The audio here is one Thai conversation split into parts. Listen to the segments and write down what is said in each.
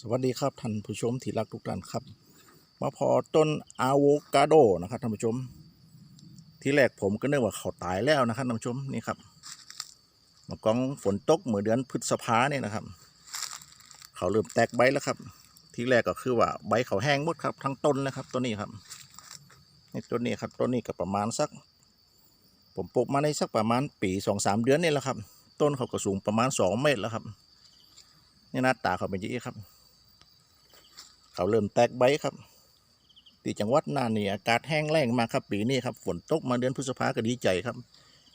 สวัสดีครับท่านผู้ชมที่รักทุกท่านครับ มาพอต้นอะโวคาโดนะครับท่านผู้ชม ที่แรกผมก็นึกว่าเขาตายแล้วนะครับท่านผู้ชมนี่ครับมากองฝนตกเหมื่อเดือนพฤษภาเนี่ยนะครับ เขาเริ่มแตกใบแล้วครับ ที่แรกก็คือว่าใบเขาแห้งหมดครับ ทั้งต้นเลยครับต้นนี้ครับนี่ต้นนี้ครับต้นนี้ก็ประมาณสัก ผมปลูกมาในสักประมาณปีสองสามเดือนนี่แหละครับ ต้นเขาก็สูงประมาณสองเมตรแล้วครับนี่หน้าตาเขาเป็นยี้ครับ เขาเริ่มแตกใบครับที่จังหวัดน่านนี่อากาศแห้งแล้งมากครับปีนี้ครับฝนตกมาเดือนพฤษภาก็ดีใจครับ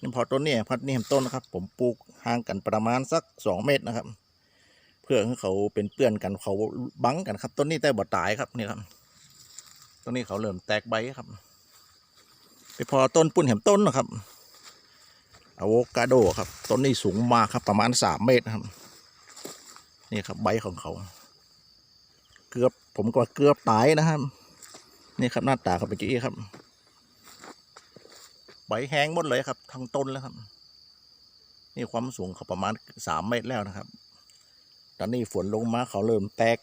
นี่พอต้นนี้พัดนี่เห็นต้นนะครับ ผมปลูกห่างกันประมาณสักสองเมตรนะครับ เพื่อให้เขาเป็นเพื่อนกันเขาบังกันครับ ต้นนี้แต่บ่ตายครับนี่ครับต้นนี้เขาเริ่มแตกใบครับไปพอต้นปุ่นเห็มต้นนะครับอะโวคาโดครับต้นนี้สูงมากครับประมาณสามเมตรครับ นี่ครับใบของเขา เกือบผมก็เกือบตายนะครับ นี่ครับหน้าตาเขาเป็นจี้ครับใบแห้งหมดเลยครับทั้งต้นแล้วครับ นี่ความสูงเขาประมาณสามเมตรแล้วนะครับ ตอนนี้ฝนลงมาเขาเริ่มแตก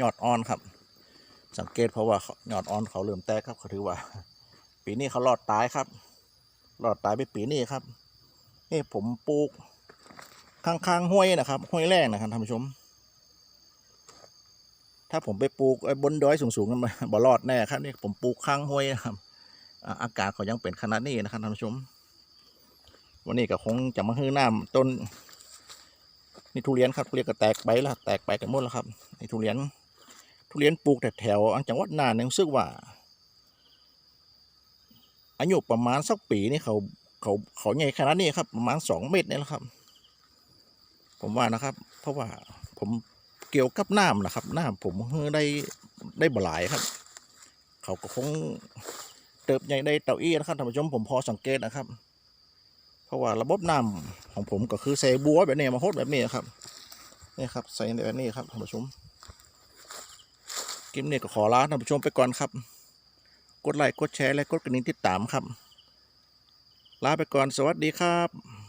ยอดอ่อนครับ สังเกตเพราะว่ายอดอ่อนเขาเริ่มแตกครับเขาถือว่า ปีนี้เขารอดตายครับรอดตายไปปีนี้ครับนี่ผมปลูกข้างๆห้วยนะครับห้วยแรงนะครับท่านผู้ชม ถ้าผมไปปลูกไอ้บนดอยสูงๆกันมาบ่รอดแน่ครับนี่ผมปลูกข้างห้วยนะครับอากาศเขายังเป็นขนาดนี้นะครับท่านผู้ชม วันนี้ก็คงจะมาฮื้อน้ำต้นนี่ทุเรียนครับทุเรียนก็แตกใบแล้วแตกไปกันหมดแล้วครับนี่ทุเรียน ทุเรียนปลูกแต่แถวจังหวัดน่านเนี่ยรู้สึกว่าอายุประมาณสักปีนี่เขาเขาเขาใหญ่ขนาดนี้ครับประมาณสองเมตรเนี่ยแหละครับ ผมว่านะครับ เพราะว่าผม เกี่ยวกับน้ำนะครับน้ำผมเฮ้ได้ได้บหลายครับ เขาก็คงเติบใหญ่ได้เต่าอี้นะครับท่านผู้ชมผมพอสังเกตนะครับ เพราะว่าระบบน้ำของผมก็คือใส่บัวแบบนี้มาโคตแบบนี้ครับนี่ครับใส่แบบนี้ครับท่านผู้ชมคลิปนี้ก็ขอลาท่านผู้ชมไปก่อนครับ กดไลค์กดแชร์และกดกระดิ่งติดตามครับ ลาไปก่อนสวัสดีครับ